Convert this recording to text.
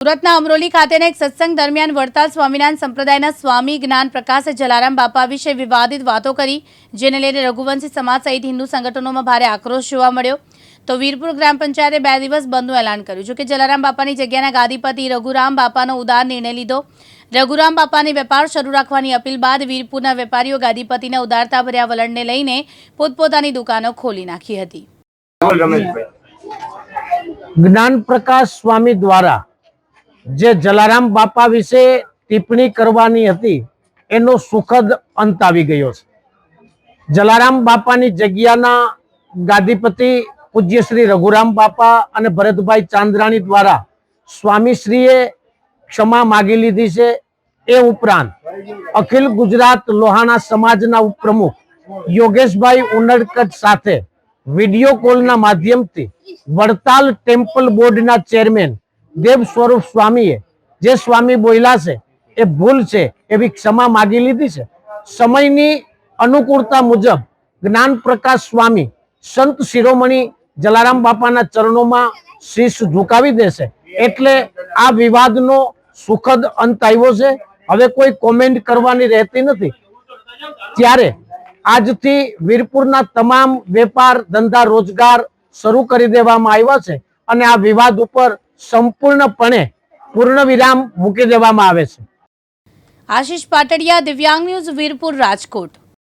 સુરતના અમરોલી ખાતેના એક સત્સંગ દરમિયાન વડતાલ સ્વામિનારાયણ સંપ્રદાયના સ્વામી જ્ઞાન પ્રકાશ જલારામ બાપા વિશે વિવાદિત વાતો કરી જેને લઈને રઘુવંશી સમાજ સહિત હિન્દુ સંગઠનોમાં ભારે આક્રોશ જોવા મળ્યો. તો વીરપુર ગ્રામ પંચાયતે બે દિવસ બંધનું એલાન કર્યું. જોકે જલારામ બાપાની જગ્યાના ગાદીપતિ રઘુરામ બાપાનો ઉદાર નિર્ણય લીધો. રઘુરામ બાપાને વેપાર શરૂ રાખવાની અપીલ બાદ વીરપુરના વેપારીઓ ગાદીપતિના ઉદારતા ભર્યા વલણને લઈને પોતપોતાની દુકાનો ખોલી નાખી હતી. જ્ઞાન પ્રકાશ સ્વામી દ્વારા જે જલારામ બાપા વિશે ટિપ્પણી કરવાની હતી, એનો સુખદ અંત આવી ગયો છે. જલારામ બાપાની જગ્યાના ગાદીપતિ પૂજ્ય શ્રી રઘુરામ બાપા અને ભરતભાઈ ચાંદ્રાણી દ્વારા સ્વામીશ્રીએ ક્ષમા માગી લીધી છે. એ ઉપરાંત અખિલ ગુજરાત લોહાણા સમાજના ઉપપ્રમુખ યોગેશભાઈ ઉનડકટ સાથે વીડિયો કોલના માધ્યમથી વડતાલ ટેમ્પલ બોર્ડના ચેરમેન દેવ સ્વરૂપ સ્વામીએ જે સ્વામી બોલ્યા છે, એ ભૂલ છે, એવી ક્ષમા માગી લીધી છે. સમયની અનુકૂળતા મુજબ જ્ઞાન પ્રકાશ સ્વામી સંત શિરોમણી જલારામ બાપાના ચરણોમાં શીશ ઝુકાવી દેશે. એટલે આ વિવાદનો સુખદ અંત આવ્યો છે. હવે કોઈ કોમેન્ટ કરવાની રહેતી નથી. ત્યારે આજથી વીરપુરના તમામ વેપાર ધંધા રોજગાર શરૂ કરી દેવામાં આવ્યા છે અને આ વિવાદ ઉપર સંપૂર્ણપણે પૂર્ણ વિરામ મૂકી દેવામાં આવે છે. આશિષ પાટડિયા દિવ્યાંગ ન્યૂઝ વીરપુર રાજકોટ.